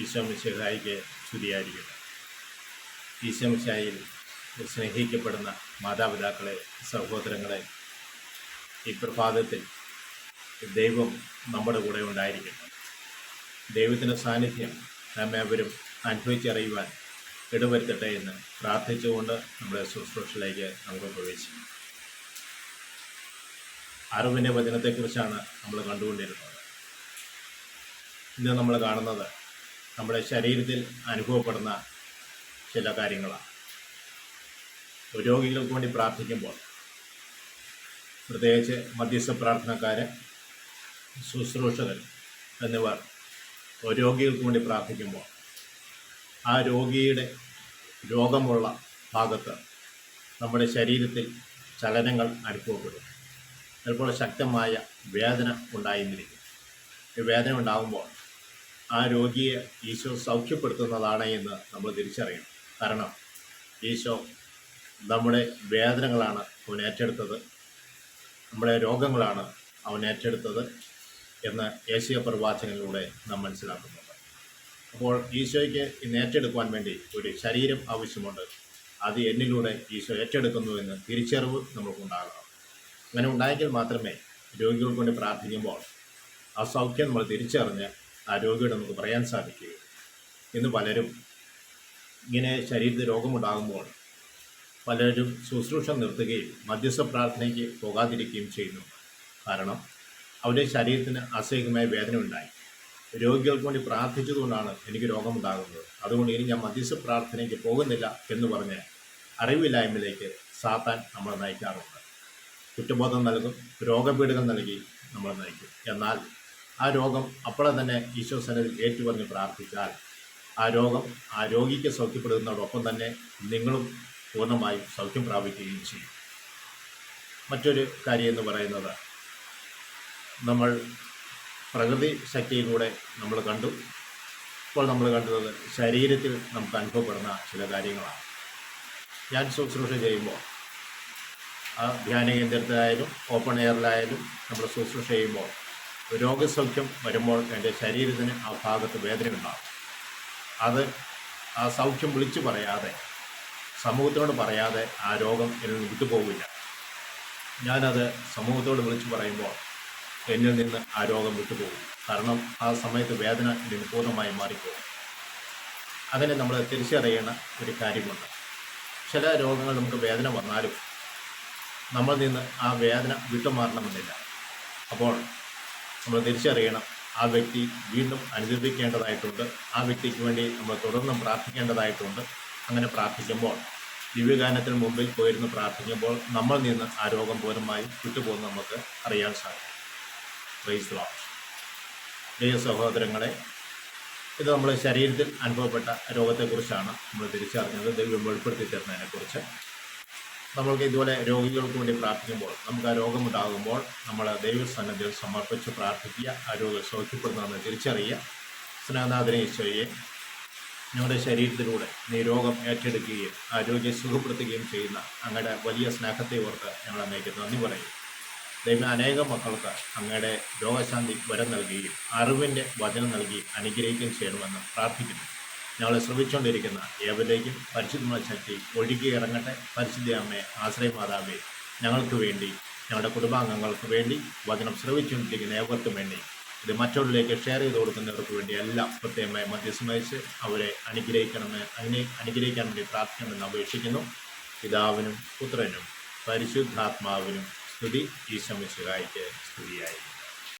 ഈശോമിശിഹായിക്ക് സ്തുതിയായിരിക്കട്ടെ. ഈശോമിശായിൽ സ്നേഹിക്കപ്പെടുന്ന മാതാപിതാക്കളെ സഹോദരങ്ങളെ ഈ പ്രഭാതത്തിൽ ദൈവം നമ്മുടെ കൂടെ ഉണ്ടായിരിക്കട്ടെ. ദൈവത്തിന്റെ സാന്നിധ്യം നമ്മെ അവരും അനുഭവിച്ചറിയുവാൻ ഇടവരുത്തട്ടെ എന്ന് പ്രാർത്ഥിച്ചുകൊണ്ട് നമ്മുടെ ശുശ്രൂഷയിലേക്ക് നമുക്ക് പ്രവേശിക്കും. അറിവിന്റെ വചനത്തെക്കുറിച്ചാണ് നമ്മൾ കണ്ടുകൊണ്ടിരുന്നത്. ഇന്ന് നമ്മൾ കാണുന്നത് നമ്മുടെ ശരീരത്തിൽ അനുഭവപ്പെടുന്ന ചില കാര്യങ്ങളാണ്. രോഗികൾക്ക് വേണ്ടി പ്രാർത്ഥിക്കുമ്പോൾ പ്രത്യേകിച്ച് മധ്യസ്ഥ പ്രാർത്ഥനക്കാർ ശുശ്രൂഷകർ എന്നിവർ രോഗികൾക്ക് വേണ്ടി പ്രാർത്ഥിക്കുമ്പോൾ ആ രോഗിയുടെ രോഗമുള്ള ഭാഗത്ത് നമ്മുടെ ശരീരത്തിൽ ചലനങ്ങൾ അനുഭവപ്പെടും. ചിലപ്പോൾ ശക്തമായ വേദന ഉണ്ടായിരുന്നിരിക്കും ഈ വേദന ഉണ്ടാകുമ്പോൾ ആ രോഗിയെ ഈശോ സൗഖ്യപ്പെടുത്തുന്നതാണ് എന്ന് നമ്മൾ തിരിച്ചറിയണം. കാരണം ഈശോ നമ്മുടെ വേദനകളാണ് അവൻ ഏറ്റെടുത്തത്. നമ്മുടെ രോഗങ്ങളാണ് അവൻ ഏറ്റെടുത്തത് എന്ന് ഏഷ്യ പ്രവാചകനിലൂടെ നാം മനസ്സിലാക്കുന്നുണ്ട്. അപ്പോൾ ഈശോയ്ക്ക് ഇന്ന് ഏറ്റെടുക്കുവാൻ വേണ്ടി ഒരു ശരീരം ആവശ്യമുണ്ട്. അത് എന്നിലൂടെ ഈശോ ഏറ്റെടുക്കുന്നു എന്ന് തിരിച്ചറിവ് നമുക്കുണ്ടാകണം അങ്ങനെ ഉണ്ടായെങ്കിൽ മാത്രമേ രോഗികൾക്ക് വേണ്ടി പ്രാർത്ഥിക്കുമ്പോൾ ആ സൗഖ്യം നമ്മൾ തിരിച്ചറിഞ്ഞ് ആ രോഗിയോട് നമുക്ക് പറയാൻ സാധിക്കുകയുള്ളൂ ഇന്ന് പലരും ഇങ്ങനെ ശരീരത്തിൽ രോഗമുണ്ടാകുമ്പോൾ പലരും ശുശ്രൂഷ നിർത്തുകയും മധ്യസ്ഥ പ്രാർത്ഥനയ്ക്ക് പോകാതിരിക്കുകയും ചെയ്യുന്നു. കാരണം അവരുടെ ശരീരത്തിന് അസഹ്യമായ വേദന ഉണ്ടായി. രോഗികൾക്ക് വേണ്ടി പ്രാർത്ഥിച്ചതുകൊണ്ടാണ് എനിക്ക് രോഗമുണ്ടാകുന്നത്. അതുകൊണ്ട് ഇനി ഞാൻ മധ്യസ്ഥ പ്രാർത്ഥനയ്ക്ക് പോകുന്നില്ല എന്ന് പറഞ്ഞ് അറിവില്ലായ്മയിലേക്ക് സാത്താൻ നമ്മളെ നയിക്കാറുണ്ട്. കുറ്റബോധം നൽകും രോഗപീഠകൾ നൽകി നമ്മളെ നയിക്കും. എന്നാൽ ആ രോഗം അപ്പോഴെ തന്നെ ഈശോ സന്നിധിയിൽ ഏറ്റുപറഞ്ഞ് പ്രാർത്ഥിച്ചാൽ ആ രോഗം ആ രോഗിക്ക് സൗഖ്യപ്പെടുന്നതോടൊപ്പം തന്നെ നിങ്ങളും പൂർണമായും സൗഖ്യം പ്രാപിക്കുകയും ചെയ്യും. മറ്റൊരു കാര്യം എന്ന് പറയുന്നത് നമ്മൾ പ്രകൃതി ശക്തിയിലൂടെ നമ്മൾ കണ്ടു. ഇപ്പോൾ നമ്മൾ കണ്ടത് ശരീരത്തിൽ നമുക്ക് അനുഭവപ്പെടുന്ന ചില കാര്യങ്ങളാണ്. ഞാൻ ശുശ്രൂഷ ചെയ്യുമ്പോൾ ആ ധ്യാന കേന്ദ്രത്തിലായാലും ഓപ്പൺ എയറിലായാലും നമ്മൾ ശുശ്രൂഷ ചെയ്യുമ്പോൾ രോഗസൗഖ്യം വരുമ്പോൾ എന്റെ ശരീരത്തിന് ആ ഭാഗത്ത് വേദനയുണ്ടാകും അത് ആ സൗഖ്യം വിളിച്ചു പറയാതെ സമൂഹത്തോട് പറയാതെ ആ രോഗം എന്നിൽ നിന്ന് വിട്ടുപോകില്ല ഞാനത് സമൂഹത്തോട് വിളിച്ചു പറയുമ്പോൾ എന്നിൽ നിന്ന് ആ രോഗം വിട്ടുപോകും. കാരണം ആ സമയത്ത് വേദന എന്റെ പൂർണമായി മാറിപ്പോകും. അങ്ങനെ നമ്മൾ തിരിച്ചറിയേണ്ട ഒരു കാര്യമുണ്ട്. ചില രോഗങ്ങൾ നമുക്ക് വേദന വന്നാലും നമ്മൾ നിന്ന് ആ വേദന വിട്ടുമാറണമെന്നില്ല. അപ്പോൾ നമ്മൾ തിരിച്ചറിയണം. ആ വ്യക്തി വീണ്ടും അനുദപിക്കേണ്ടതായിട്ടുണ്ട് ആ വ്യക്തിക്ക് വേണ്ടി നമ്മൾ തുടർന്നും പ്രാർത്ഥിക്കേണ്ടതായിട്ടുണ്ട്. അങ്ങനെ പ്രാർത്ഥിക്കുമ്പോൾ ദിവ്യഗാനത്തിന് മുമ്പിൽ പോയിരുന്ന് പ്രാർത്ഥിക്കുമ്പോൾ നമ്മൾ നിന്ന് ആ രോഗം പൂരമായി വിട്ടുപോകുന്ന നമുക്ക് അറിയാൻ സാധിക്കും. പ്രൈസ് പ്രിയ സഹോദരങ്ങളെ ഇത് നമ്മൾ ശരീരത്തിൽ അനുഭവപ്പെട്ട രോഗത്തെക്കുറിച്ചാണ് നമ്മൾ തിരിച്ചറിഞ്ഞത്. ദൈവം വെളിപ്പെടുത്തി തരുന്നതിനെക്കുറിച്ച്. നമ്മൾക്ക് ഇതുപോലെ രോഗികൾക്ക് വേണ്ടി പ്രാർത്ഥിക്കുമ്പോൾ നമുക്ക് ആ രോഗമുണ്ടാകുമ്പോൾ നമ്മൾ ദൈവസന്നദ്ധയിൽ സമർപ്പിച്ച് പ്രാർത്ഥിക്കുക ആ രോഗം സൗഖ്യപ്പെടുന്നതെന്ന് തിരിച്ചറിയുക. സ്നേഹനാഥനെ ഈശോയെ ഞങ്ങളുടെ ശരീരത്തിലൂടെ നീ രോഗം ഏറ്റെടുക്കുകയും ആ രോഗിയെ സുഖപ്പെടുത്തുകയും ചെയ്യുന്ന അങ്ങയുടെ വലിയ സ്നേഹത്തെ ഓർത്ത് ഞങ്ങൾ അങ്ങേക്ക് നന്ദി പറയും ദൈവം അനേകം മക്കൾക്ക് അങ്ങയുടെ രോഗശാന്തി വരം നൽകുകയും അറിവിന്റെ വചനം നൽകി അനുഗ്രഹിക്കുകയും ചെയ്യണമെന്ന് പ്രാർത്ഥിക്കുന്നു. ഞങ്ങളെ ശ്രമിച്ചുകൊണ്ടിരിക്കുന്ന ഏവരിലേക്കും പരിശുദ്ധമായ ശക്തി ഒഴുകി ഇറങ്ങട്ടെ. പരിശുദ്ധ അമ്മയെ ആശ്രയമാതാവേ ഞങ്ങൾക്ക് വേണ്ടി ഞങ്ങളുടെ കുടുംബാംഗങ്ങൾക്ക് വേണ്ടി വചനം ശ്രമിച്ചുകൊണ്ടിരിക്കുന്ന ഏവർക്കും വേണ്ടി ഇത് മറ്റുള്ളവരിലേക്ക് ഷെയർ ചെയ്ത് കൊടുക്കുന്നവർക്ക് വേണ്ടി എല്ലാം പ്രത്യേകമായി മധ്യസ്ഥമയച്ച് അവരെ അനുഗ്രഹിക്കണമെന്ന് അതിനെ അനുഗ്രഹിക്കാൻ വേണ്ടി പ്രാർത്ഥിക്കണമെന്ന് അപേക്ഷിക്കുന്നു. പിതാവിനും പുത്രനും പരിശുദ്ധാത്മാവിനും സ്തുതി. ഈശമിശുകായിക്ക് സ്തുതിയായി.